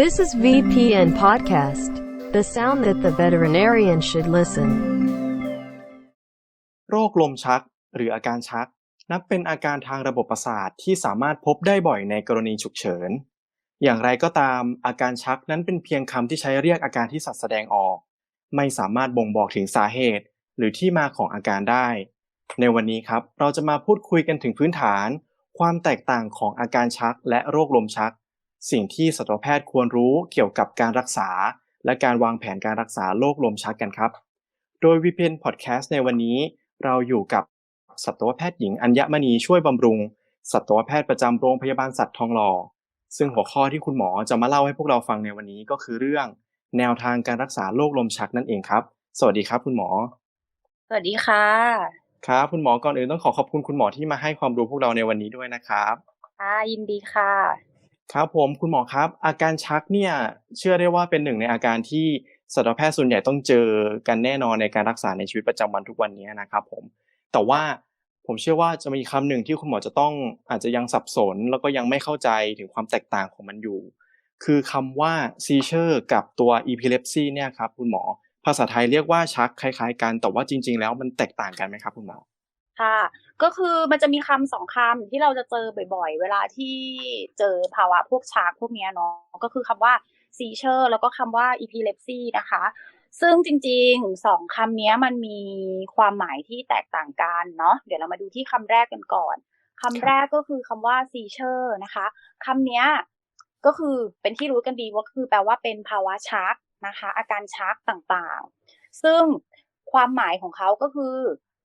This is VPN Podcast, the sound that the veterinarian should listen. โรคลมชัก หรืออาการชัก นับเป็นอาการทางระบบประสาทที่สามารถพบได้บ่อยในกรณีฉุกเฉิน อย่างไรก็ตาม อาการชักนั้นเป็นเพียงคำที่ใช้เรียกอาการที่สัตว์แสดงออก ไม่สามารถบ่งบอกถึงสาเหตุ หรือที่มาของอาการได้ ในวันนี้ครับ เราจะมาพูดคุยกันถึงพื้นฐาน ความแตกต่างของอาการชักและโรคลมชัก สิ่งที่สัตวแพทย์ควรรู้เกี่ยวกับการรักษา และการวางแผนการรักษาโรคลมชักกันครับ โดย VPN Podcast ในวันนี้ เราอยู่กับสัตวแพทย์หญิงอัญมณีช่วยบำรุง สัตวแพทย์ประจำโรงพยาบาลสัตว์ทองหล่อซึ่งหัวข้อที่คุณหมอจะมาเล่าให้พวกเราฟังในวันนี้ก็คือเรื่อง แนวทางการรักษาโรคลมชักนั่นเองครับ สวัสดีครับ คุณหมอ สวัสดีค่ะ ครับคุณหมอก่อนอื่นต้องขอขอบคุณคุณหมอที่มาให้ความรู้พวกเราในวันนี้ด้วยนะครับค่ะยินดีค่ะ ครับผมคุณหมอครับ อาการชักเนี่ยเชื่อได้ว่าเป็นหนึ่งในอาการที่สัตวแพทย์ส่วนใหญ่ต้องเจอกันแน่นอนในการรักษาในชีวิตประจำวันทุกวันนี้นะครับผมแต่ว่าผมเชื่อว่าจะมีคำหนึ่งที่คุณหมอจะต้องอาจจะยังสับสน แล้วก็ยังไม่เข้าใจถึงความแตกต่างของมันอยู่ คือคำว่า seizure กับตัว epilepsy เนี่ยครับคุณหมอ ภาษาไทยเรียกว่าชักคล้าย ๆ กันแต่ว่าจริง ๆ แล้วมันแตกต่างกันไหมครับคุณหมอ ค่ะ ก็คือมันจะมีคำสองคำที่เราจะเจอบ่อยๆ เวลาที่เจอภาวะพวกชักพวกเนี้ยเนาะก็คือคำว่า seizure แล้วก็คำว่า epilepsy นะคะ ซึ่งจริงๆสองคำนี้มันมีความหมายที่แตกต่างกันเนาะเดี๋ยวเรามาดูที่คำแรกกันก่อนคำแรกก็คือคำว่า seizure นะคะคำเนี้ยก็คือเป็นที่รู้กันดีว่าคือแปลว่าเป็นภาวะชักนะคะ อาการชักต่างๆ ซึ่งความหมายของเขาก็คือ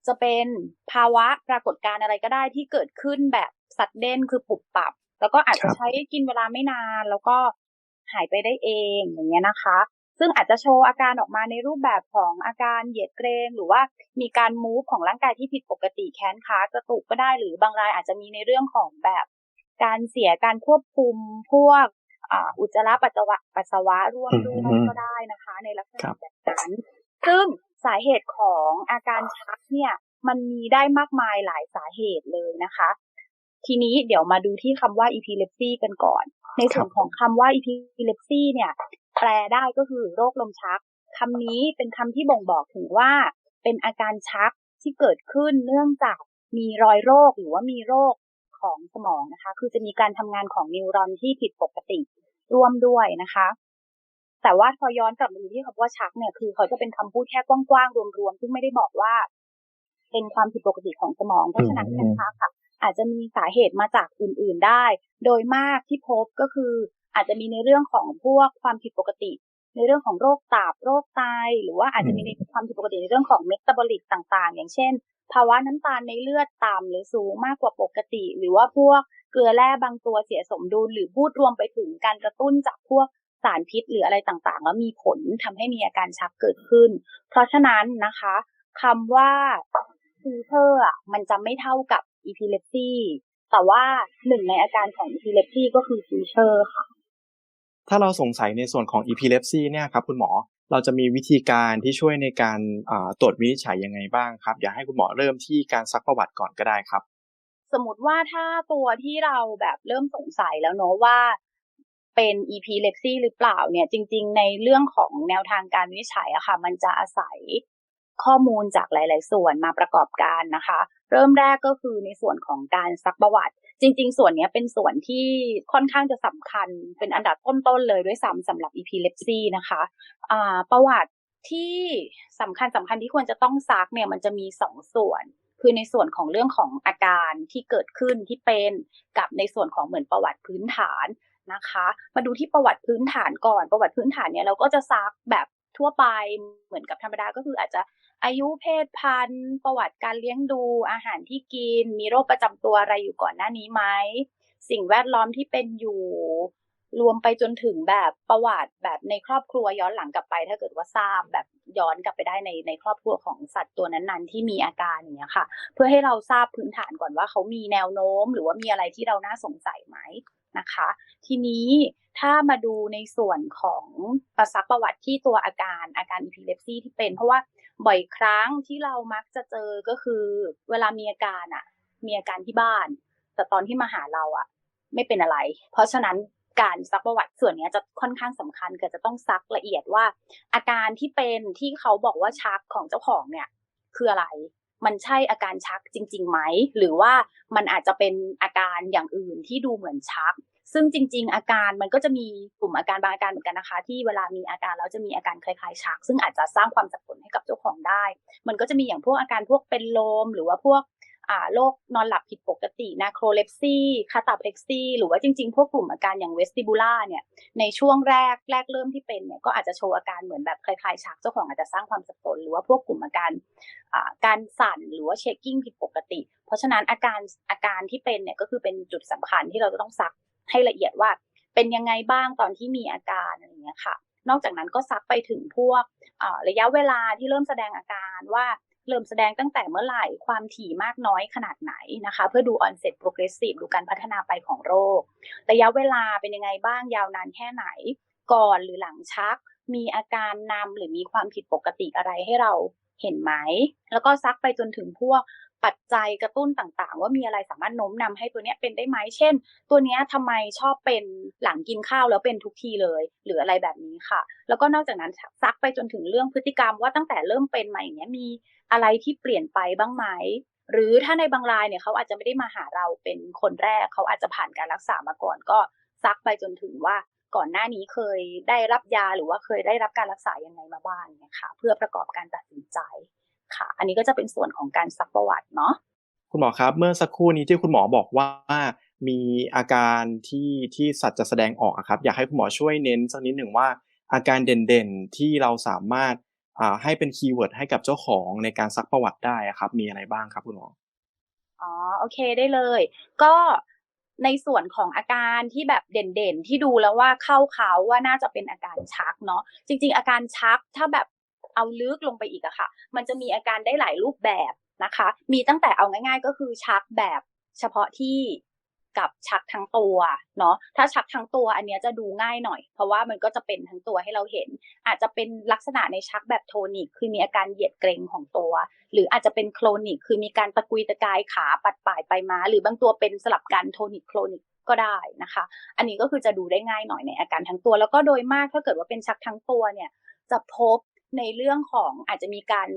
จะเป็นภาวะปรากฏการณ์อะไรก็ได้ที่เกิดขึ้นแบบสัดเด่นคือปุบปับ แล้วก็อาจจะใช้กินเวลาไม่นาน แล้วก็หายไปได้เองอย่างเงี้ยนะคะ ซึ่งอาจจะโชว์อาการออกมาในรูปแบบของอาการเหยียดเกรงหรือว่ามีการมูฟของร่างกายที่ผิดปกติแขนขากระตุกก็ได้ หรือบางรายอาจจะมีในเรื่องของแบบการเสียการควบคุมพวกอุจจาระปัสสาวะปัสสาวะร่วมด้วยก็ได้นะคะ ในลักษณะแบบนั้นซึ่ง สาเหตุของอาการชักเนี่ย มันมีได้มากมายหลายสาเหตุเลยนะคะ ทีนี้เดี๋ยวมาดูที่คำว่า epilepsy กันก่อน ในส่วนของคำว่า epilepsy เนี่ย แปลได้ก็คือโรคลมชักคำนี้เป็นคำที่บ่งบอกถึงว่า เป็นอาการชักที่เกิดขึ้นเนื่องจากมีรอยโรคหรือว่ามีโรคของสมองนะคะ คือจะมีการทำงานของนิวรอนที่ผิดปกติร่วมด้วยนะคะ แต่ว่าพอย้อนกลับมาดูที่คำว่าชักเนี่ยคือเขาจะเป็นคำพูดแค่กว้างๆรวมๆซึ่งไม่ได้บอกว่า เป็นความผิดปกติของสมองเพราะฉะนั้นการชักค่ะ อาจจะมีสาเหตุมาจากอื่นๆได้ โดยมากที่พบก็คือ อาจจะมีในเรื่องของพวกความผิดปกติ ในเรื่องของโรคตับโรคไตหรือว่าอาจจะมีในความผิดปกติในเรื่องของเมตาบอลิกต่างๆ อย่างเช่น ภาวะน้ำตาลในเลือดต่ำหรือสูงมากกว่าปกติ หรือว่าพวกเกลือแร่บางตัวเสียสมดุล หรือพูดรวมไปถึงการกระตุ้นจากพวก สารพิษหรืออะไรต่างๆ แล้วมีผลทำให้มีอาการชักเกิดขึ้น เพราะฉะนั้นนะคะคำว่าซีเซอร์อะมันจะไม่เท่ากับอีพิเลปซีแต่ว่าหนึ่งในอาการของอีพิเลปซีก็คือซีเซอร์ค่ะ ถ้าเราสงสัยในส่วนของ epilepsy เนี่ยครับคุณหมอเราจะมีวิธีการที่ช่วยในการตรวจวินิจฉัยยังไงบ้างครับ อยากให้คุณหมอเริ่มที่การซักประวัติก่อนก็ได้ครับ สมมติว่าถ้าตัวที่เราแบบเริ่มสงสัยแล้วเนาะว่า เป็น epilepsy หรือเปล่าเนี่ยจริง ๆ ในเรื่องของแนวทางการวินิจฉัยอะค่ะ มันจะอาศัยข้อมูลจากหลาย ๆ ส่วนมาประกอบการนะคะ เริ่มแรกก็คือในส่วนของการซักประวัติ จริง ๆ ส่วนนี้เป็นส่วนที่ค่อนข้างจะสำคัญเป็นอันดับต้น ๆ เลยด้วยซ้ำสำหรับ epilepsy นะคะะประวัติที่สำคัญสำคัญที่ควรจะต้องซักเนี่ยมันจะมีสองส่วนคือในส่วนของเรื่องของอาการที่เกิดขึ้นที่เป็นกับในส่วนของเหมือนประวัติพื้นฐาน นะคะ มาดูที่ประวัติพื้นฐานก่อน ประวัติพื้นฐานเนี่ยเราก็จะซักแบบทั่วไปเหมือนกับธรรมดาก็คืออาจจะอายุเพศพันธุ์ประวัติการเลี้ยงดูอาหารที่กิน มีโรคประจำตัวอะไรอยู่ก่อนหน้านี้ไหมสิ่งแวดล้อมที่เป็นอยู่ รวมไปจนถึงแบบประวัติแบบในครอบครัวย้อนหลังกลับไป ถ้าเกิดว่าทราบแบบย้อนกลับไปได้ในในครอบครัวของสัตว์ตัวนั้นๆ ที่มีอาการอย่างเงี้ยค่ะ เพื่อให้เราทราบพื้นฐานก่อนว่าเขามีแนวโน้ม หรือว่ามีอะไรที่เราน่าสงสัยไหม นะคะ ทีนี้ถ้ามาดูในส่วนของประซักประวัติที่ตัวอาการอาการอีพิเลปซีที่เป็น เพราะว่าบ่อยครั้งที่เรามักจะเจอก็คือ เวลามีอาการอะมีอาการที่บ้าน แต่ตอนที่มาหาเราอะไม่เป็นอะไร เพราะฉะนั้นการซักประวัติส่วนนี้จะค่อนข้างสำคัญเกิดจะต้องซักละเอียดว่า อาการที่เป็นที่เขาบอกว่าชักของเจ้าของเนี่ย คืออะไร มันใช่อาการชักจริงๆไหม หรือว่ามันอาจจะเป็นอาการอย่างอื่นที่ดูเหมือนชัก ซึ่งจริง ๆ อาการมันก็จะมีกลุ่มอาการบางอาการเหมือนกันนะคะ ที่เวลามีอาการแล้วจะมีอาการคล้ายๆชัก ซึ่งอาจจะสร้างความสับสนให้กับเจ้าของได้ มันก็จะมีอย่างพวกอาการพวกเป็นลม หรือว่าพวกโรคนอนหลับผิดปกตินาโครเลปซีคาตาเพล็กซีหรือว่าจริง ๆ พวกกลุ่มอาการอย่างเวสติบูล่าเนี่ยในช่วงแรกแรกเริ่มที่เป็นเนี่ยก็อาจจะโชว์อาการเหมือนแบบคล้ายๆชักเจ้าของอาจจะสร้างความสับสนหรือว่าพวกกลุ่มอาการการสั่นหรือว่าเช็คกิ้งผิดปกติ เพราะฉะนั้นอาการอาการที่เป็นเนี่ยก็คือเป็นจุดสำคัญที่เราจะต้องซัก ให้ละเอียดว่าเป็นยังไงบ้างตอนที่มีอาการอะไรเงี้ยค่ะ นอกจากนั้นก็ซักไปถึงพวกระยะเวลาที่เริ่มแสดงอาการว่าเริ่มแสดงตั้งแต่เมื่อไหร่ความถี่มากน้อยขนาดไหนนะคะ เพื่อดู onset progressive ดูการพัฒนาไปของโรค ระยะเวลาเป็นยังไงบ้างยาวนานแค่ไหน ก่อนหรือหลังชัก มีอาการนำหรือมีความผิดปกติอะไรให้เราเห็นไหม แล้วก็ซักไปจนถึงพวก ปัจจัยกระตุ้นต่างๆ ว่ามีอะไรสามารถโน้มนำให้ตัวเนี้ยเป็นได้ไหมเช่น ตัวเนี้ยทำไมชอบเป็นหลังกินข้าวแล้วเป็นทุกทีเลย หรืออะไรแบบนี้ค่ะ แล้วก็นอกจากนั้นซักไปจนถึงเรื่องพฤติกรรมว่าตั้งแต่เริ่มเป็นมาอย่างเงี้ยมีอะไรที่เปลี่ยนไปบ้างไหมหรือถ้าในบางรายเนี่ยเขาอาจจะไม่ได้มาหาเราเป็นคนแรกเขาอาจจะผ่านการรักษามาก่อนก็ซักไปจนถึงว่าก่อนหน้านี้เคยได้รับยาหรือว่าเคยได้รับการรักษายังไงมาบ้างเนี่ยค่ะเพื่อประกอบการตัดสินใจ ค่ะ อันนี้ก็จะเป็นส่วนของการซักประวัติเนาะคุณหมอครับ เมื่อสักครู่นี้ที่คุณหมอบอกว่ามีอาการที่ที่สัตว์จะแสดงออกครับ อยากให้คุณหมอช่วยเน้นสักนิดหนึ่งว่า อาการเด่นๆที่เราสามารถให้เป็นคีย์เวิร์ดให้กับเจ้าของในการซักประวัติได้ครับ มีอะไรบ้างครับคุณหมออ๋อโอเคได้เลย ก็ในส่วนของอาการที่แบบเด่นๆ ที่ดูแล้วว่าเข้าเขาว่าน่าจะเป็นอาการชักเนาะจริง ๆ อาการชักถ้าแบบ เอาลึกลงไปอีกอะค่ะ มันจะมีอาการได้หลายรูปแบบนะคะ มีตั้งแต่เอาง่ายๆ ก็คือชักแบบเฉพาะที่กับชักทั้งตัวเนาะถ้าชักทั้งตัวอันนี้จะดูง่ายหน่อย เพราะว่ามันก็จะเป็นทั้งตัวให้เราเห็น อาจจะเป็นลักษณะในชักแบบโทนิก คือมีอาการเหยียดเกรงของตัว หรืออาจจะเป็นโคลนิก คือมีการตะกุยตะกายขาปัดป่ายไปมาหรือบางตัวเป็นสลับกันโทนิกโคลนิกก็ได้นะคะ อันนี้ก็คือจะดูได้ง่ายหน่อยในอาการทั้งตัว แล้วก็โดยมากถ้าเกิดว่าเป็นชักทั้งตัวเนี่ยจะพบ ในเรื่องของอาจจะมีการ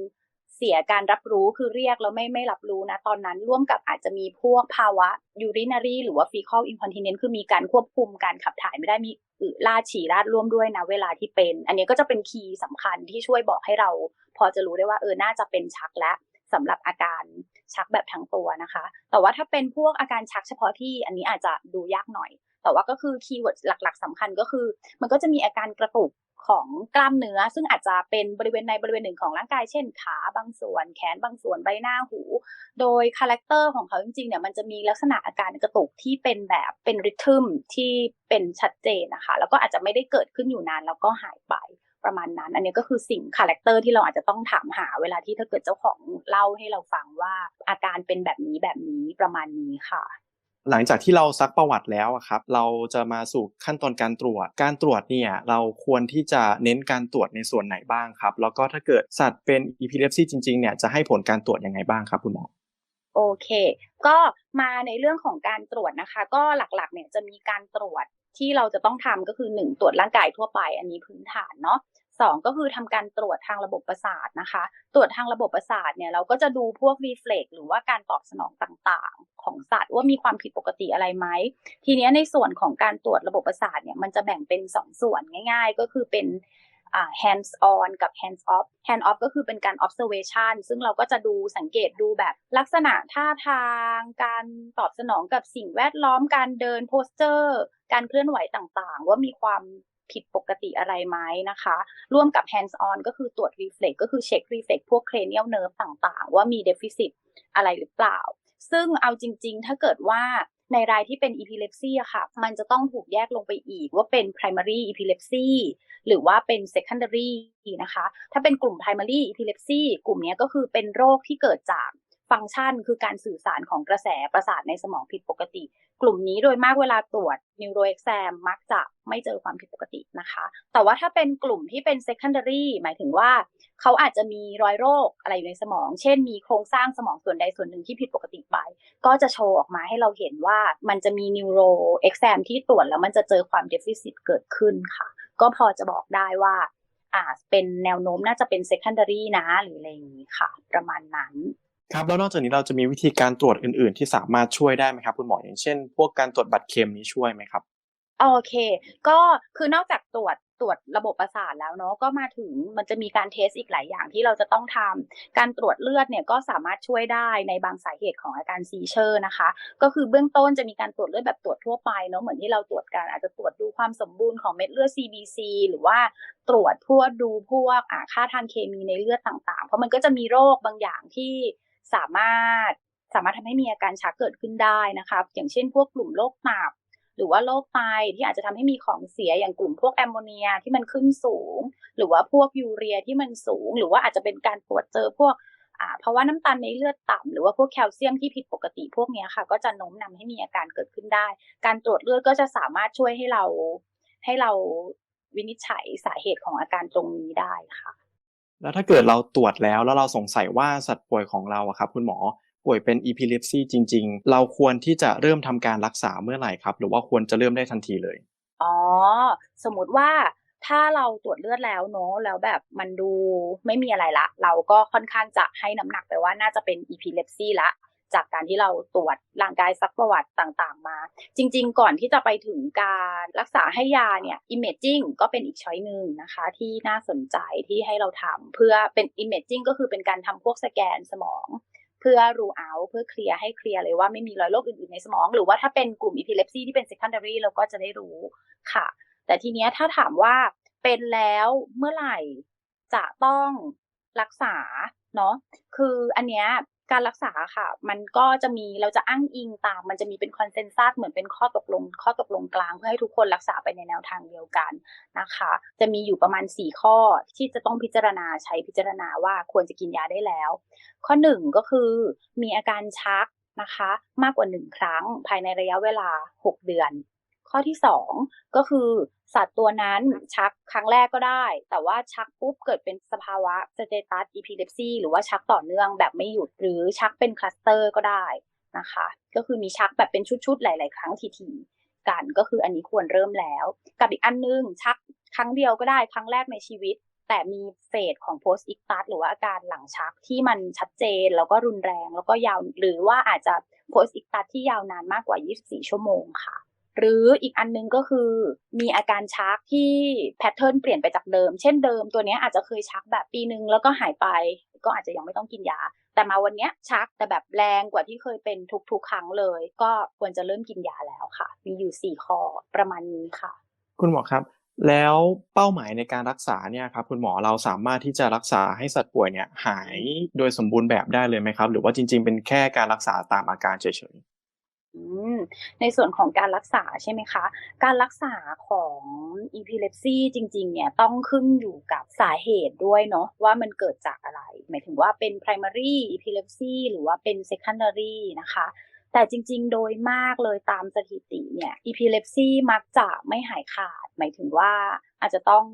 เสียการรับรู้คือเรียกแล้วไม่ไม่รับรู้นะ ตอนนั้นร่วมกับอาจจะมีพวกภาวะ urinary หรือว่า fecal incontinence คือมีการควบคุมการขับถ่ายไม่ได้มีอึลาดฉี่ลาดร่วมด้วยนะเวลาที่เป็น อันนี้ก็จะเป็นคีย์สำคัญที่ช่วยบอกให้เรา พอจะรู้ได้ว่าเออน่าจะเป็นชักและสำหรับอาการชักแบบทั้งตัวนะคะ แต่ว่าถ้าเป็นพวกอาการชักเฉพาะที่อันนี้อาจจะดูยากหน่อย แต่ว่าก็คือคีย์เวิร์ดหลัก ๆสำคัญก็คือ มันก็จะมีอาการกระตุกของกล้ามเนื้อ ซึ่งอาจจะเป็นบริเวณในบริเวณหนึ่งของร่างกาย เช่นขาบางส่วน แขนบางส่วนใบหน้าหู โดยคาแรคเตอร์ของเขาจริงๆเนี่ยมันจะมีลักษณะอาการกระตุกที่เป็นแบบเป็นริทึมที่เป็นชัดเจนนะคะ แล้วก็อาจจะไม่ได้เกิดขึ้นอยู่นานแล้วก็หายไปประมาณนั้น อันนี้ก็คือสิ่งคาแรคเตอร์ที่เราอาจจะต้องถามหาเวลาที่ถ้าเกิดเจ้าของเล่าให้เราฟังว่าอาการเป็นแบบนี้แบบนี้ประมาณนี้ค่ะ หลังจากที่เราซักประวัติแล้วครับเราจะมาสู่ขั้นตอนการตรวจ การตรวจเนี่ยเราควรที่จะเน้นการตรวจในส่วนไหนบ้างครับ แล้วก็ถ้าเกิดสัตว์เป็น epilepsy จริงๆเนี่ยจะให้ผลการตรวจยังไงบ้างครับคุณหมอโอเค ก็มาในเรื่องของการตรวจนะคะ ก็หลักๆเนี่ยจะมีการตรวจที่เราจะต้องทำก็คือ 1 ตรวจร่างกายทั่วไป อันนี้พื้นฐานเนาะ สองก็คือทำการตรวจทางระบบประสาทนะคะ ตรวจทางระบบประสาทเนี่ยเราก็จะดูพวกรีเฟล็กหรือว่าการตอบสนองต่างๆ ของสัตว์ว่ามีความผิดปกติอะไรไหม ทีนี้ในส่วนของการตรวจระบบประสาทเนี่ยมันจะแบ่งเป็น 2 ส่วนง่าย ๆ ก็คือเป็น hands on กับ hands off hands off ก็คือเป็นการ observation ซึ่งเราก็จะดูสังเกตดูแบบลักษณะท่าทาง การตอบสนองกับสิ่งแวดล้อม การเดินโพสเจอร์การเคลื่อนไหวต่างๆ ว่ามีความ ผิดปกติอะไรไหมนะคะ ร่วมกับ hands on ก็คือตรวจ reflex ก็คือเช็ค reflex พวก cranial nerve ต่างๆ ว่ามี deficit อะไรหรือเปล่า ซึ่งเอาจริง ๆ ถ้าเกิดว่าในรายที่เป็น epilepsy อะค่ะ มันจะต้องถูกแยกลงไปอีกว่าเป็น primary epilepsy หรือว่าเป็น secondary นะคะ ถ้าเป็นกลุ่ม primary epilepsy กลุ่มนี้ก็คือเป็นโรคที่เกิดจาก ฟังก์ชันคือการสื่อสารของกระแสประสาทในสมองผิดปกติ กลุ่มนี้โดยมากเวลาตรวจ neuroexam มักจะไม่เจอความผิดปกตินะคะ แต่ว่าถ้าเป็นกลุ่มที่เป็น secondary หมายถึงว่าเขาอาจจะมีรอยโรคอะไรอยู่ในสมอง เช่น มีโครงสร้างสมองส่วนใดส่วนหนึ่งที่ผิดปกติไป ก็จะโชว์ออกมาให้เราเห็นว่ามันจะมี neuroexam ที่ตรวจแล้วมันจะเจอความ deficit เกิดขึ้นค่ะ ก็พอจะบอกได้ว่าอ่าเป็นแนวโน้มน่าจะเป็น secondary นะหรืออะไรอย่างนี้ค่ะ ประมาณนั้น ครับแล้วนอกจากนี้เราจะมีวิธีการตรวจอื่น ๆ ที่สามารถช่วยได้ไหมครับคุณหมออย่างเช่น พวกการตรวจบัตรเค็มนี้ช่วยไหมครับโอเค ก็คือนอกจากตรวจตรวจระบบประสาทแล้วเนาะก็มาถึงมันจะมีการเทสอีกหลายอย่างที่เราจะต้องทำการตรวจเลือดเนี่ยก็สามารถช่วยได้ในบางสาเหตุของอาการซีเชอร์นะคะ ก็คือเบื้องต้นจะมีการตรวจเลือดแบบตรวจทั่วไปเนาะเหมือนที่เราตรวจกันอาจจะตรวจดูความสมบูรณ์ของเม็ดเลือด CBC หรือว่าตรวจพวกดูพวกค่าทางเคมีในเลือดต่างๆ เพราะมันก็จะมีโรคบางอย่างที่ สามารถสามารถทำให้มีอาการชักเกิดขึ้นได้นะคะอย่างเช่นพวกกลุ่มโรคตับหรือว่าโรคไตที่อาจจะทำให้มีของเสียอย่างกลุ่มพวกแอมโมเนียที่มันขึ้นสูง หรือว่าพวกยูเรียที่มันสูง หรือว่าอาจจะเป็นการตรวจเจอพวกอ่าภาวะน้ำตาลในเลือดต่ำหรือว่าพวกแคลเซียมที่ผิดปกติพวกนี้ค่ะ ก็จะโน้มนำให้มีอาการเกิดขึ้นได้ การตรวจเลือดก็จะสามารถช่วยให้เราให้เราวินิจฉัยสาเหตุของอาการตรงนี้ได้ค่ะ แล้วถ้าเกิดเราตรวจแล้วแล้วเราสงสัยว่าสัตว์ป่วยของเราอะครับคุณหมอป่วยเป็น epilepsy จริง ๆ เราควรที่จะเริ่มทำการรักษาเมื่อไหร่ครับ หรือว่าควรจะเริ่มได้ทันทีเลย อ๋อ สมมติว่าถ้าเราตรวจเลือดแล้วเนาะแล้วแบบมันดูไม่มีอะไรละ เราก็ค่อนข้างจะให้น้ำหนักไปว่าน่าจะเป็น epilepsy ละ จากการที่เราตรวจร่างกายซักประวัติต่างๆมา จริง ๆ ก่อนที่จะไปถึงการรักษาให้ยาเนี่ย imaging ก็เป็นอีกช้อยหนึ่งนะคะ ที่น่าสนใจที่ให้เราทำเพื่อเป็น imaging ก็คือเป็นการทำพวกสแกนสมองเพื่อ rule out เพื่อเคลียร์ให้เคลียร์เลยว่าไม่มีรอยโรคอื่นๆในสมอง หรือว่าถ้าเป็นกลุ่ม epilepsy ที่เป็น secondary เราก็จะได้รู้ค่ะ แต่ทีเนี้ยถ้าถามว่าเป็นแล้วเมื่อไหร่จะต้องรักษาเนาะคืออันเนี้ย การรักษาค่ะ มันก็จะมีเราจะอ้างอิงตาม มันจะมีเป็นคอนเซนแซสเหมือนเป็นข้อตกลง ข้อตกลงกลางเพื่อให้ทุกคนรักษาไปในแนวทางเดียวกันนะคะ จะมีอยู่ประมาณ 4 ข้อที่จะต้องพิจารณาใช้พิจารณาว่าควรจะกินยาได้แล้ว ข้อ 1 ก็คือมีอาการชักนะคะ มากกว่า 1 ครั้งภายในระยะเวลา 6 เดือน ข้อที่2ก็คือสัตว์ตัวนั้นชักครั้งแรกก็ได้ แต่ว่าชักปุ๊บเกิดเป็นสภาวะสเตตัสอีพิเลปซีหรือว่าชักต่อเนื่องแบบไม่หยุดหรือชักเป็นคลัสเตอร์ก็ได้นะคะ ก็คือมีชักแบบเป็นชุดๆหลาย ๆ ครั้งทีๆกันก็คืออันนี้ควรเริ่มแล้ว กับอีกอันนึงชักครั้งเดียวก็ได้ครั้งแรกในชีวิต แต่มีเฟสของ post ictus หรือว่าอาการหลังชักที่มันชัดเจนแล้วก็รุนแรงแล้วก็ยาวหรือว่าอาจจะ post ictus ที่ยาวนานมากกว่า 24 ชั่วโมงค่ะ หรืออีกอันนึงก็คือมีอาการชักที่แพทเทิร์นเปลี่ยนไปจากเดิม เช่นเดิมตัวนี้อาจจะเคยชักแบบปีนึงแล้วก็หายไป ก็อาจจะยังไม่ต้องกินยา แต่มาวันนี้ชักแต่แบบแรงกว่าที่เคยเป็นทุกๆ ครั้งเลย ก็ควรจะเริ่มกินยาแล้วค่ะ มีอยู่ 4 ข้อประมาณนี้ค่ะ คุณหมอครับแล้วเป้าหมายในการรักษาเนี่ยครับคุณหมอเราสามารถที่จะรักษาให้สัตว์ป่วยเนี่ยหายโดยสมบูรณ์แบบได้เลยไหมครับ หรือว่าจริง ๆ เป็นแค่การรักษาตามอาการเฉย ในส่วนของการรักษาใช่ไหมคะ การรักษาของ epilepsy จริง ๆ เนี่ยต้องขึ้นอยู่กับสาเหตุด้วยเนาะว่ามันเกิดจากอะไร หมายถึงว่าเป็น primary epilepsy หรือว่าเป็น secondary นะคะ แต่จริง ๆ โดยมากเลยตามสถิติเนี่ย epilepsy มักจะไม่หายขาด หมายถึงว่าอาจจะต้อง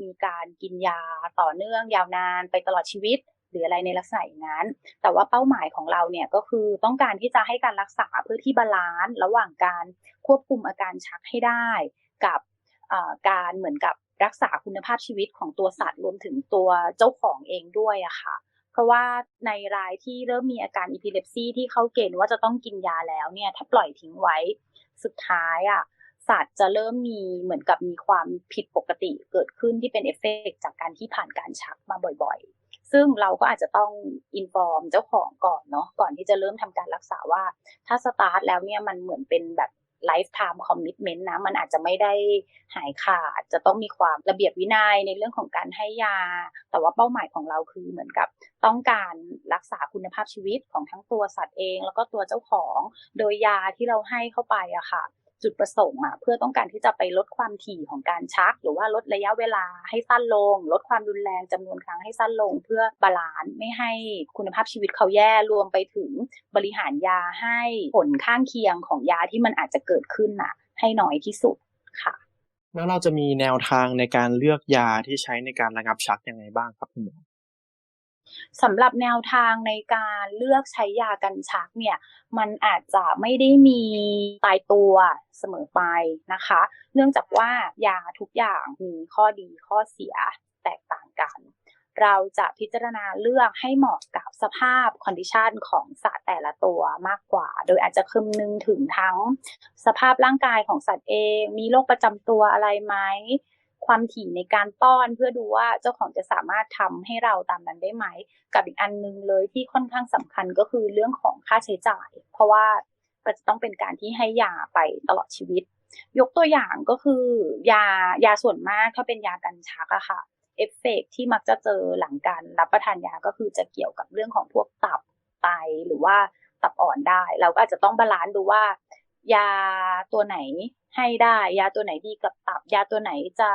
มีการกินยาต่อเนื่องยาวนานไปตลอดชีวิต หรืออะไรในลักษณะอย่างนั้น แต่ว่าเป้าหมายของเราเนี่ยก็คือต้องการที่จะให้การรักษาเพื่อที่บาลานซ์ระหว่างการควบคุมอาการชักให้ได้ กับการเหมือนกับรักษาคุณภาพชีวิตของตัวสัตว์รวมถึงตัวเจ้าของเองด้วยอะค่ะ เพราะว่าในรายที่เริ่มมีอาการอีพิเลปซีที่เข้าเกณฑ์ว่าจะต้องกินยาแล้วเนี่ยถ้าปล่อยทิ้งไว้สุดท้ายอะสัตว์จะเริ่มมีเหมือนกับมีความผิดปกติเกิดขึ้นที่เป็นเอฟเฟกจากการที่ผ่านการชักมาบ่อยๆ ซึ่งเราก็อาจจะต้องอินฟอร์มเจ้าของก่อนเนาะก่อนที่จะเริ่มทำการรักษาว่า ถ้าสตาร์ทแล้วเนี่ยมันเหมือนเป็นแบบ lifetime commitment นะ มันอาจจะไม่ได้หายขาด จะต้องมีความระเบียบวินัยในเรื่องของการให้ยา แต่ว่าเป้าหมายของเราคือเหมือนกับต้องการรักษาคุณภาพชีวิตของทั้งตัวสัตว์เอง แล้วก็ตัวเจ้าของ โดยยาที่เราให้เข้าไปอะค่ะ จุดประสงค์อะเพื่อต้องการที่จะไปลดความถี่ของการชัก หรือว่าลดระยะเวลาให้สั้นลง ลดความรุนแรงจำนวนครั้งให้สั้นลง เพื่อบาลานซ์ไม่ให้คุณภาพชีวิตเขาแย่รวมไปถึงบริหารยาให้ผลข้างเคียงของยาที่มันอาจจะเกิดขึ้นน่ะ ให้น้อยที่สุดค่ะ แล้วเราจะมีแนวทางในการเลือกยาที่ใช้ในการระงับชักยังไงบ้างครับคุณหมอ สำหรับแนวทางในการเลือกใช้ยากันชักเนี่ย มันอาจจะไม่ได้มีตายตัวเสมอไปนะคะ เนื่องจากว่ายาทุกอย่างมีข้อดีข้อเสียแตกต่างกัน เราจะพิจารณาเลือกให้เหมาะกับสภาพคอนดิชันของสัตว์แต่ละตัวมากกว่า โดยอาจจะคำนึงถึงทั้งสภาพร่างกายของสัตว์เอง มีโรคประจำตัวอะไรไหม ความถี่ในการป้อนเพื่อดูว่าเจ้าของจะสามารถทำให้เราตามนั้นได้ไหม กับอีกอันนึงเลยที่ค่อนข้างสำคัญก็คือเรื่องของค่าใช้จ่าย เพราะว่าก็จะต้องเป็นการที่ให้ยาไปตลอดชีวิต ยกตัวอย่างก็คือยายาส่วนมากถ้าเป็นยากันชักอะค่ะเอฟเฟกที่มักจะเจอหลังการรับประทานยาก็คือจะเกี่ยวกับเรื่องของพวกตับไตหรือว่าตับอ่อนได้ เราก็อาจจะต้องบาลานซ์ดูว่า ยาตัวไหนให้ได้ ยาตัวไหนดีกับตับ ยาตัวไหนจะ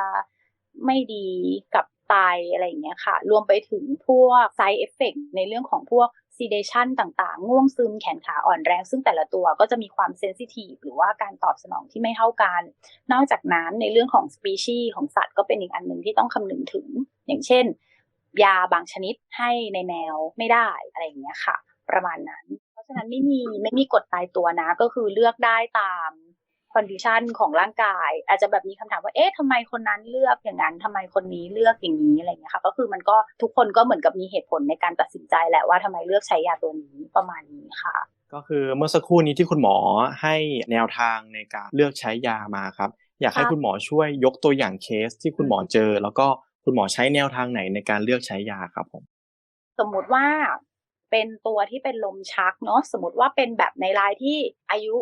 ไม่ดีกับไตอะไรอย่างเงี้ยค่ะ รวมไปถึงพวก side effect ในเรื่องของพวก sedation ต่างๆ ง่วงซึมแขนขาอ่อนแรง ซึ่งแต่ละตัวก็จะมีความ sensitive หรือว่าการตอบสนองที่ไม่เท่ากัน นอกจากนั้นในเรื่องของ species ของสัตว์ก็เป็นอีกอันหนึ่งที่ต้องคำนึงถึง อย่างเช่น ยาบางชนิดให้ในแมวไม่ได้อะไรอย่างเงี้ยค่ะ ประมาณนั้นะฉะนั้นไม่มีไม่มีกฎตายตัวนะ ก็คือเลือกได้ตามคอนดิชันของร่างกาย อาจจะแบบมีคำถามว่าเอ๊ะทำไมคนนั้นเลือกอย่างนั้นทำไมคนนี้เลือกอย่างนี้อะไรเงี้ยค่ะ ก็คือมันก็ทุกคนก็เหมือนกับมีเหตุผลในการตัดสินใจแหละว่าทำไมเลือกใช้ยาตัวนี้ประมาณนี้ค่ะก็คือเมื่อสักครู่นี้ที่คุณหมอให้แนวทางในการเลือกใช้ยามาครับ อยากให้ครับคุณหมอช่วยยกตัวอย่างเคสที่คุณหมอเจอ แล้วก็คุณหมอใช้แนวทางไหนในการเลือกใช้ยาครับผมสมมุติว่า เป็นตัวที่เป็นลมชักเนาะสมมติว่าเป็นแบบในรายที่อายุ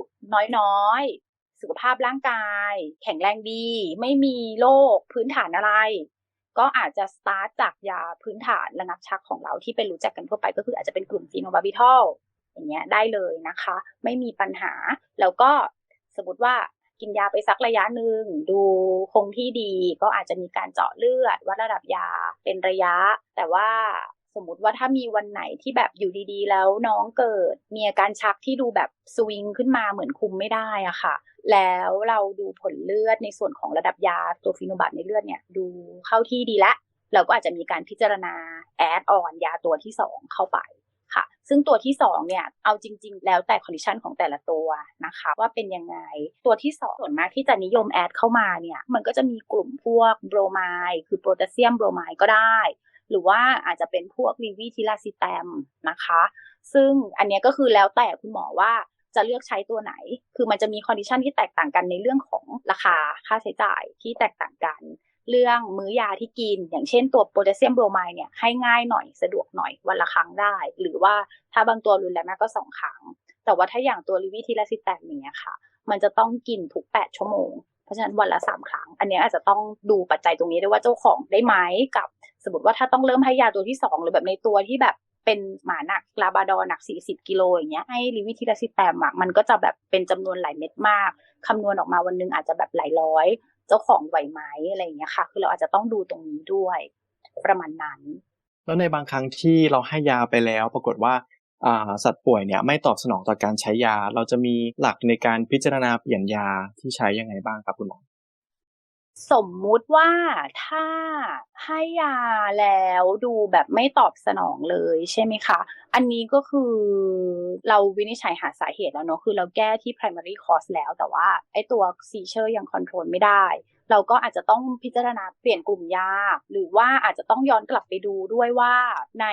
น้อยๆ สุขภาพร่างกาย แข็งแรงดี ไม่มีโรคพื้นฐานอะไร ก็อาจจะสตาร์ทจากยาพื้นฐานระงับชักของเราที่เป็นรู้จักกันทั่วไปก็คืออาจจะเป็นกลุ่มฟีโนบาบิทอลอย่างเงี้ยได้เลยนะคะ ไม่มีปัญหา แล้วก็สมมติว่ากินยาไปสักระยะหนึ่งดูคงที่ดีก็อาจจะมีการเจาะเลือด วัดระดับยาเป็นระยะ แต่ว่า สมมติว่าถ้ามีวันไหนที่แบบอยู่ดีๆ แล้วน้องเกิด มีอาการชักที่ดูแบบสวิงขึ้นมาเหมือนคุมไม่ได้อะค่ะ แล้วเราดูผลเลือดในส่วนของระดับยาตัวฟิโนบัตในเลือดเนี่ยดูเข้าที่ดีแล้วเราก็อาจจะมีการพิจารณาแอดออนยาตัวที่สองเข้าไปค่ะ ซึ่งตัวที่สองเนี่ย เอาจริง ๆ แล้วแต่คอนดิชันของแต่ละตัวนะคะ ว่าเป็นยังไง ตัวที่สองส่วนมากที่จะนิยมแอดเข้ามาเนี่ย มันก็จะมีกลุ่มพวกโบรไมด์คือโพแทสเซียมโบรไมด์ก็ได้ หรือว่าอาจจะเป็นพวกลีวีทิลาซิแตมนะคะ ซึ่งอันนี้ก็คือแล้วแต่คุณหมอว่าจะเลือกใช้ตัวไหน คือมันจะมีคอนดิชันที่แตกต่างกันในเรื่องของราคาค่าใช้จ่ายที่แตกต่างกัน เรื่องมื้อยาที่กิน อย่างเช่นตัวโพแทสเซียมโบรไมด์เนี่ยให้ง่ายหน่อยสะดวกหน่อยวันละครั้งได้ หรือว่าถ้าบางตัวรุนแรงมากก็สองครั้ง แต่ว่าถ้าอย่างตัวลิวิทิลาซิแตมอย่างเงี้ยค่ะ มันจะต้องกินทุก 8 ชั่วโมง เพราะฉะนั้นวันละสามครั้ง อันนี้อาจจะต้องดูปัจจัยตรงนี้ด้วยว่าเจ้าของได้ไหมกับ สมมติว่าถ้าต้องเริ่มให้ยาตัวที่สองหรือแบบในตัวที่แบบเป็นหมาหนักลาบราดอ์หนัก 40 กิโลอย่างเงี้ยให้ลิวิทิลาซิแตมอะมันก็จะแบบเป็นจำนวนหลายเม็ดมากคำนวณออกมาวันหนึงอาจจะแบบหลายร้อย เจ้าของไหวไหมอะไรอย่างเงี้ยค่ะ คือเราอาจจะต้องดูตรงนี้ด้วย ประมาณนั้น แล้วในบางครั้งที่เราให้ยาไปแล้ว ปรากฏว่าอ่าสัตว์ป่วยเนี่ยไม่ตอบสนองต่อการใช้ยา เราจะมีหลักในการพิจารณาเปลี่ยนยาที่ใช้ยังไงบ้างครับคุณหมอ สมมุติว่าถ้าให้ยาแล้วดูแบบไม่ตอบสนองเลยใช่ไหมคะ อันนี้ก็คือเราวินิจฉัยหาสาเหตุแล้วเนาะคือเราแก้ที่ primary cause แล้วแต่ว่าไอ้ตัว seizure ยัง control ไม่ได้ เราก็อาจจะต้องพิจารณาเปลี่ยนกลุ่มยา หรือว่าอาจจะต้องย้อนกลับไปดูด้วยว่าใน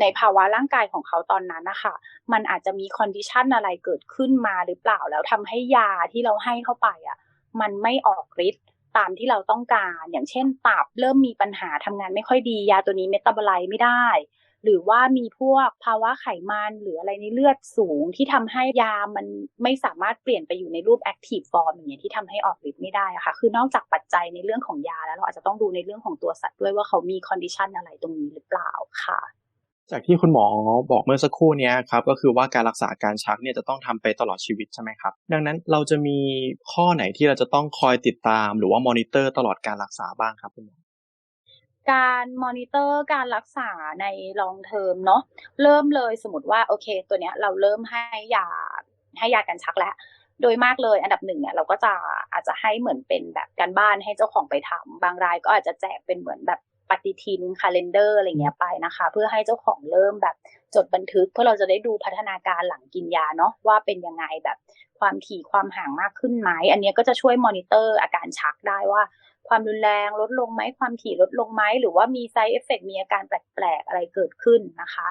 ในภาวะร่างกายของเขาตอนนั้นนะคะมันอาจจะมี condition อะไรเกิดขึ้นมาหรือเปล่าแล้วทำให้ยาที่เราให้เข้าไปอะมันไม่ออกฤทธิ์ ตามที่เราต้องการ อย่างเช่นตับเริ่มมีปัญหาทำงานไม่ค่อยดี ยาตัวนี้เมตาบอไลไม่ได้ หรือว่ามีพวกภาวะไขมันหรืออะไรในเลือดสูงที่ทำให้ยามันไม่สามารถเปลี่ยนไปอยู่ในรูป active form อย่างเงี้ยที่ทำให้ออกฤทธิ์ไม่ได้ค่ะ คือนอกจากปัจจัยในเรื่องของยาแล้วเราอาจจะต้องดูในเรื่องของตัวสัตว์ด้วยว่าเขามี condition อะไรตรงนี้หรือเปล่าค่ะ จากที่คุณหมอบอกเมื่อสักครู่นี้ครับก็คือว่าการรักษาการชักเนี่ยจะต้องทำไปตลอดชีวิตใช่ไหมครับ ดังนั้นเราจะมีข้อไหนที่เราจะต้องคอยติดตาม หรือว่ามอนิเตอร์ตลอดการรักษาบ้างครับคุณหมอการมอนิเตอร์การรักษาในลองเทอมเนาะเริ่มเลยสมมติว่าโอเค ตัวเนี้ยเราเริ่มให้ยาให้ยากันชักแล้วโดยมากเลยอันดับหนึ่งเนี่ยเราก็จะอาจจะให้เหมือนเป็นแบบการบ้านให้เจ้าของไปทำบางรายก็อาจจะแจกเป็นเหมือนแบบ ปฏิทินคาล endar อะไรเงี้ยไปนะคะ เพื่อให้เจ้าของเริ่มแบบจดบันทึก เพื่อเราจะได้ดูพัฒนาการหลังกินยาเนาะว่าเป็นยังไงแบบความถี่ความห่างมากขึ้นไหมอันนี้ก็จะช่วยมอนิเตอร์อาการชักได้ว่าความรุนแรงลดลงไหมความถี่ลดลงไหมหรือว่ามีไซเอฟเฟกมีอาการแปลกๆอะไรเกิดขึ้นนะคะ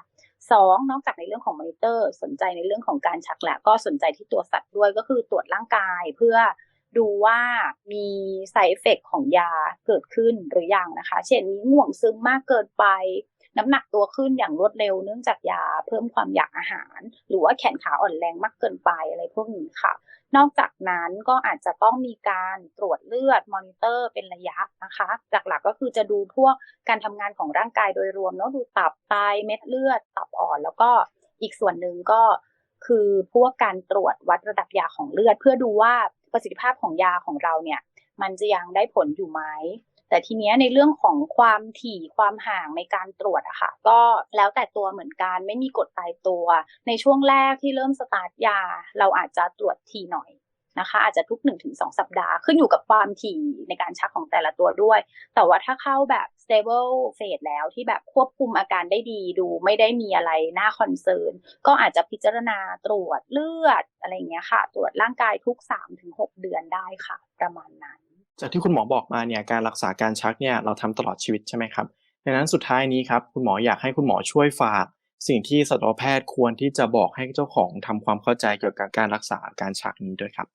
สองนอกจากในเรื่องของมอนิเตอร์ สนใจในเรื่องของการชักแล้วก็สนใจที่ตัวสัตว์ด้วยก็คือตรวจร่างกายเพื่อ ดูว่ามีไซเฟกของยาเกิดขึ้นหรือยังนะคะ เช่นมีง่วงซึมมากเกินไป น้ำหนักตัวขึ้นอย่างรวดเร็วเนื่องจากยาเพิ่มความอยากอาหาร หรือว่าแขนขาอ่อนแรงมากเกินไปอะไรพวกนี้ค่ะ นอกจากนั้นก็อาจจะต้องมีการตรวจเลือดมอนิเตอร์เป็นระยะนะคะ หลักๆก็คือจะดูพวกการทำงานของร่างกายโดยรวมเนาะดูตับไตเม็ดเลือด ตับอ่อน แล้วก็อีกส่วนหนึ่งก็คือพวกการตรวจวัดระดับยาของเลือด เพื่อดูว่า ประสิทธิภาพของยาของเราเนี่ย มันจะยังได้ผลอยู่ไหมแต่ทีเนี้ยในเรื่องของความถี่ความห่างในการตรวจอะค่ะ ก็แล้วแต่ตัวเหมือนกันไม่มีกฎตายตัว ในช่วงแรกที่เริ่มสตาร์ทยา เราอาจจะตรวจทีหน่อย นะคะ อาจจะทุก 1-2 สัปดาห์ ขึ้นอยู่กับความถี่ในการชักของแต่ละตัวด้วย แต่ว่าถ้าเข้าแบบ stable phase แล้วที่แบบควบคุมอาการได้ดีดูไม่ได้มีอะไรน่าคอนเซิร์นก็อาจจะพิจารณาตรวจเลือดอะไรเงี้ยค่ะ ตรวจร่างกายทุก 3-6 เดือนได้ค่ะ ประมาณนั้น จากที่คุณหมอบอกมาเนี่ยการรักษาการชักเนี่ยเราทำตลอดชีวิตใช่ไหมครับดังนั้นสุดท้ายนี้ครับคุณหมออยากให้คุณหมอช่วยฝาก สิ่งที่สัตวแพทย์ควรที่จะบอกให้เจ้าของทำความเข้าใจเกี่ยวกับการรักษาการชักนี้ด้วยครับ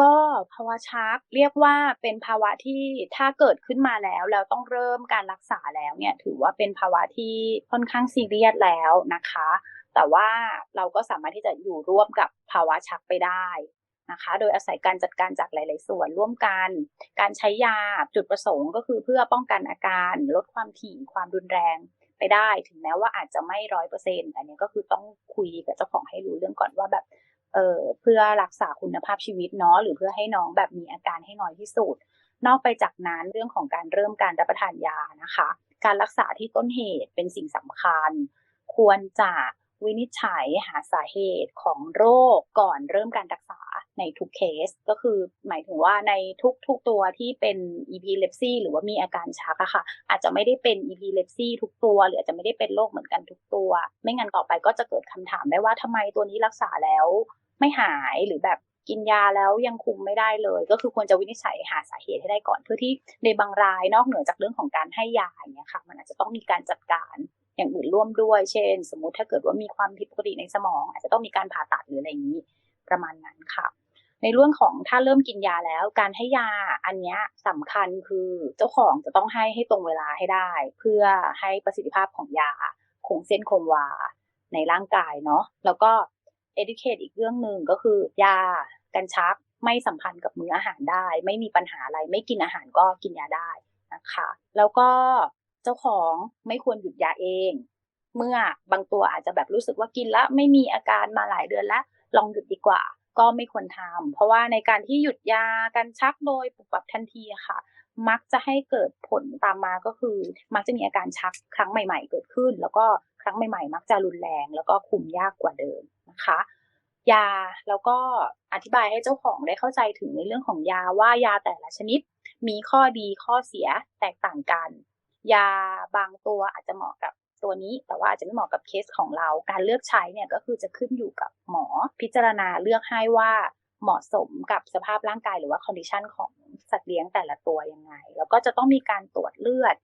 ก็ภาวะชักเรียกว่าเป็นภาวะที่ถ้าเกิดขึ้นมาแล้วแล้วต้องเริ่มการรักษาแล้วเนี่ยถือว่าเป็นภาวะที่ค่อนข้างซีเรียสแล้วนะคะ แต่ว่าเราก็สามารถที่จะอยู่ร่วมกับภาวะชักไปได้นะคะ โดยอาศัยการจัดการจากหลาย ๆ ส่วนร่วมกัน การใช้ยาจุดประสงค์ก็คือเพื่อป้องกันอาการลดความถี่ความรุนแรงไปได้ ถึงแม้ว่าอาจจะไม่ร้อยเปอร์เซ็นต์อันนี้ก็คือต้องคุยกับเจ้าของให้รู้เรื่องก่อนว่าแบบ เออเพื่อรักษาคุณภาพชีวิตเนาะหรือเพื่อให้น้องแบบมีอาการให้น้อยที่สุด นอกไปจากนั้นเรื่องของการเริ่มการรับประทานยานะคะ การรักษาที่ต้นเหตุเป็นสิ่งสำคัญ ควรจะ วินิจฉัยหาสาเหตุของโรคก่อนเริ่มการรักษาในทุกเคส ก็คือหมายถึงว่าในทุกๆตัวที่เป็น epilepsy หรือว่ามีอาการชักอะค่ะ อาจจะไม่ได้เป็น epilepsy ทุกตัว หรืออาจจะไม่ได้เป็นโรคเหมือนกันทุกตัว ไม่งั้นต่อไปก็จะเกิดคำถามได้ว่าทำไมตัวนี้รักษาแล้ว ไม่หายหรือแบบกินยาแล้วยังคุมไม่ได้เลย ก็คือควรจะวินิจฉัยหาสาเหตุให้ได้ก่อน เพื่อที่ในบางรายนอกเหนือจากเรื่องของการให้ยาอย่างเงี้ยค่ะ มันอาจจะต้องมีการจัดการ อย่างอื่นร่วมด้วย เช่น สมมติถ้าเกิดว่ามีความผิดปกติในสมอง อาจจะต้องมีการผ่าตัดหรืออะไรอย่างนี้ประมาณนั้นค่ะ ในเรื่องของถ้าเริ่มกินยาแล้ว การให้ยาอันนี้สำคัญคือเจ้าของจะต้องให้ให้ตรงเวลาให้ได้ เพื่อให้ประสิทธิภาพของยาคงเส้นคงวาในร่างกายเนาะแล้วก็ educate อีกเรื่องหนึ่งก็คือยากันชักไม่สัมพันธ์กับมื้ออาหารได้ ไม่มีปัญหาอะไรไม่กินอาหารก็กินยาได้นะคะ แล้วก็ เจ้าของไม่ควรหยุดยาเอง เมื่อบางตัวอาจจะแบบรู้สึกว่ากินแล้วไม่มีอาการมาหลายเดือนแล้ว ลองหยุดดีกว่า ก็ไม่ควรทำเพราะว่าในการที่หยุดยากันชักโดยปุบปับทันทีค่ะ มักจะให้เกิดผลตามมาก็คือ มักจะมีอาการชักครั้งใหม่ ๆ เกิดขึ้น แล้วก็ครั้งใหม่ ๆ มักจะรุนแรง แล้วก็คุมยากกว่าเดิมนะคะยาแล้วก็อธิบายให้เจ้าของได้เข้าใจถึงในเรื่องของยาว่ายาแต่ละชนิด มีข้อดีข้อเสียแตกต่างกัน ยาบางตัวอาจจะเหมาะกับตัวนี้แต่ว่าอาจจะไม่เหมาะกับเคสของเรา การเลือกใช้เนี่ยก็คือจะขึ้นอยู่กับหมอพิจารณาเลือกให้ว่าเหมาะสมกับสภาพร่างกายหรือว่าคอนดิชันของสัตว์เลี้ยงแต่ละตัวยังไง แล้วก็จะต้องมีการตรวจเลือด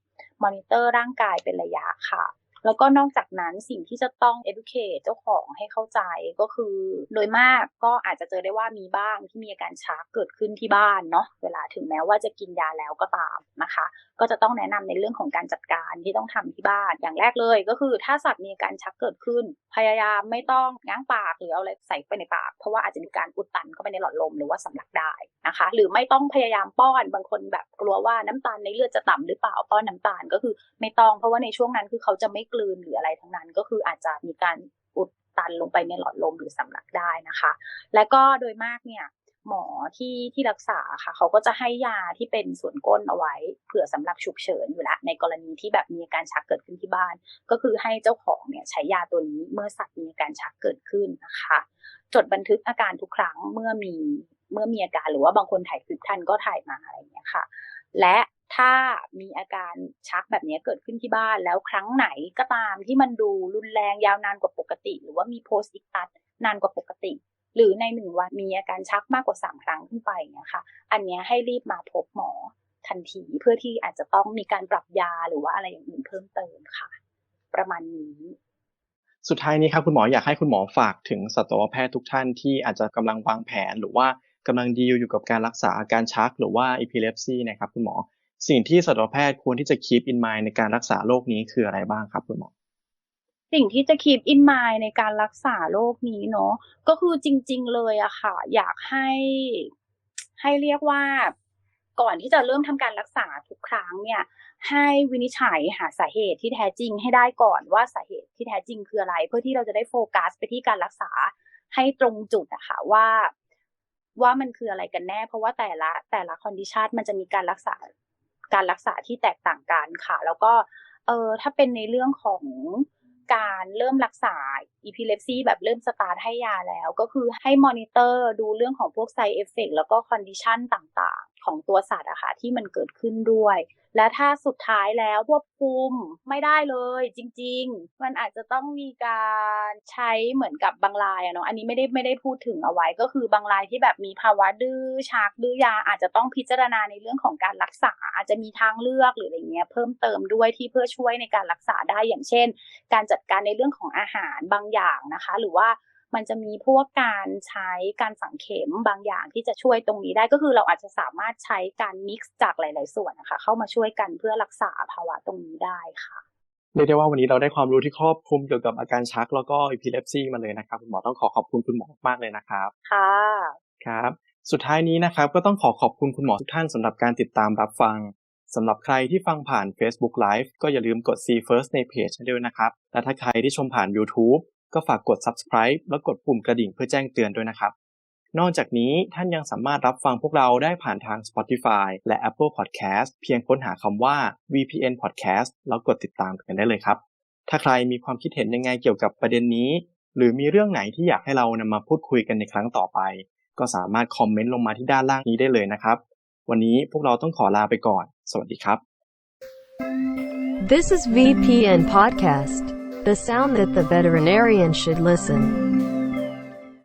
มอนิเตอร์ร่างกายเป็นระยะค่ะ แล้วก็นอกจากนั้นสิ่งที่จะต้อง educate เจ้าของให้เข้าใจก็คือ โดยมากก็อาจจะเจอได้ว่ามีบ้างที่มีอาการชักเกิดขึ้นที่บ้านเนาะเวลาถึงแม้ว่าจะกินยาแล้วก็ตามนะคะก็จะต้องแนะนำในเรื่องของการจัดการที่ต้องทำที่บ้าน อย่างแรกเลย ก็คือถ้าสัตว์มีการชักเกิดขึ้น พยายามไม่ต้องง้างปากหรือเอาอะไรใส่ไปในปาก เพราะว่าอาจจะมีการอุดตันเข้าไปในหลอดลมหรือว่าสำลักได้นะคะ หรือไม่ต้องพยายามป้อนบางคนแบบกลัวว่าน้ำตาลในเลือดจะต่ำหรือเปล่าป้อนน้ำตาลก็คือไม่ต้องเพราะว่าในช่วงนั้นคือเขาจะไม่กลืนหรืออะไรทั้งนั้น ก็คืออาจจะมีการอุดตันลงไปในหลอดลมหรือสำลักได้นะคะ และก็โดยมากเนี่ย หมอที่ที่รักษาค่ะ เขาก็จะให้ยาที่เป็นส่วนก้นเอาไว้ เผื่อสำหรับฉุกเฉินอยู่แล้วในกรณีที่แบบมีอาการชักเกิดขึ้นที่บ้าน ก็คือให้เจ้าของเนี่ยใช้ยาตัวนี้เมื่อสัตว์มีอาการชักเกิดขึ้นนะคะ จดบันทึกอาการทุกครั้งเมื่อมีเมื่อมีอาการหรือว่าบางคนถ่ายคลิปทันก็ถ่ายมาอะไรอย่างเงี้ยค่ะ และถ้ามีอาการชักแบบนี้เกิดขึ้นที่บ้าน แล้วครั้งไหนก็ตามที่มันดูรุนแรงยาวนานกว่าปกติ หรือว่ามีโพสต์อิกตัสนานกว่าปกติ หรือในหนึ่งวันมีอาการชักมากกว่าสามครั้งขึ้นไปเนี่ยค่ะ อันนี้ให้รีบมาพบหมอทันทีเพื่อที่อาจจะต้องมีการปรับยาหรือว่าอะไรอย่างอื่นเพิ่มเติมค่ะ ประมาณนี้สุดท้ายนี้ครับคุณหมออยากให้คุณหมอฝากถึงสัตวแพทย์ทุกท่านที่อาจจะกำลังวางแผน หรือว่ากำลังดีลอยู่กับการรักษาอาการชัก หรือว่า epilepsy นะครับคุณหมอ สิ่งที่สัตวแพทย์ควรที่จะ keep in mind ในการรักษาโรคนี้คืออะไรบ้างครับคุณหมอ สิ่งที่จะ keep in mind ในการรักษาโรคนี้เนาะก็คือจริง ๆ เลยอะค่ะ อยากให้ให้เรียกว่า ก่อนที่จะเริ่มทำการรักษาทุกครั้งเนี่ย ให้วินิจฉัยหาสาเหตุที่แท้จริงให้ได้ก่อนว่าสาเหตุที่แท้จริงคืออะไร เพื่อที่เราจะได้โฟกัสไปที่การรักษาให้ตรงจุดอะค่ะว่าว่ามันคืออะไรกันแน่ เพราะว่าแต่ละแต่ละคอนดิชันมันจะมีการรักษาการรักษาที่แตกต่างกันค่ะ แล้วก็เออถ้าเป็นในเรื่องของ การเริ่มรักษาอีพิเลปซีแบบเริ่มสตาร์ทให้ยาแล้ว ก็คือให้มอนิเตอร์ดูเรื่องของพวกไซเอฟเฟกแล้วก็คอนดิชันต่างๆ ของตัวสัตว์อะค่ะที่มันเกิดขึ้นด้วย และถ้าสุดท้ายแล้วควบคุมไม่ได้เลยจริง ๆ มันอาจจะต้องมีการใช้เหมือนกับบางรายอะเนาะอันนี้ไม่ได้ไม่ได้พูดถึงเอาไว้ก็คือบางรายที่แบบมีภาวะดื้อชักดื้อยาอาจจะต้องพิจารณาในเรื่องของการรักษาอาจจะมีทางเลือกหรืออะไรเงี้ยเพิ่มเติมด้วยที่เพื่อช่วยในการรักษาได้อย่างเช่น การจัดการในเรื่องของอาหารบางอย่างนะคะ หรือว่า มันจะมีพวกการใช้การฝังเข็มบางอย่างที่จะช่วยตรงนี้ได้ก็คือเราอาจจะสามารถใช้การมิกซ์จากหลาย ๆ ส่วนนะคะเข้ามาช่วยกันเพื่อรักษาภาวะตรงนี้ได้ค่ะเรียกได้ว่าวันนี้เราได้ความรู้ที่ครอบคลุมเกี่ยวกับอาการชัก แล้วก็ epilepsy มาเลยนะครับคุณหมอต้องขอขอบคุณคุณหมอมากๆเลยนะครับ ค่ะครับ สุดท้ายนี้นะครับก็ต้องขอขอบคุณคุณหมอทุกท่านสำหรับการติดตามรับฟังสำหรับใครที่ฟังผ่าน Facebook Live ก็อย่าลืมกด See First ในเพจให้ด้วยนะครับ และถ้าใครที่ชมผ่าน YouTube ก็ฝากกด Subscribe แล้วกดปุ่มกระดิ่งเพื่อแจ้งเตือนด้วยนะครับ นอกจากนี้ท่านยังสามารถรับฟังพวกเราได้ผ่านทาง Spotify และ Apple Podcast เพียงค้นหาคำว่า VPN Podcast แล้วกดติดตามกันได้เลยครับ ถ้าใครมีความคิดเห็นยังไงเกี่ยวกับประเด็นนี้ หรือมีเรื่องไหนที่อยากให้เรานำมาพูดคุยกันในครั้งต่อไป ก็สามารถคอมเมนต์ลงมาที่ด้านล่างนี้ได้เลยนะครับ วันนี้พวกเราต้องขอลาไปก่อน สวัสดีครับ This is VPN Podcast, the sound that the veterinarian should listen.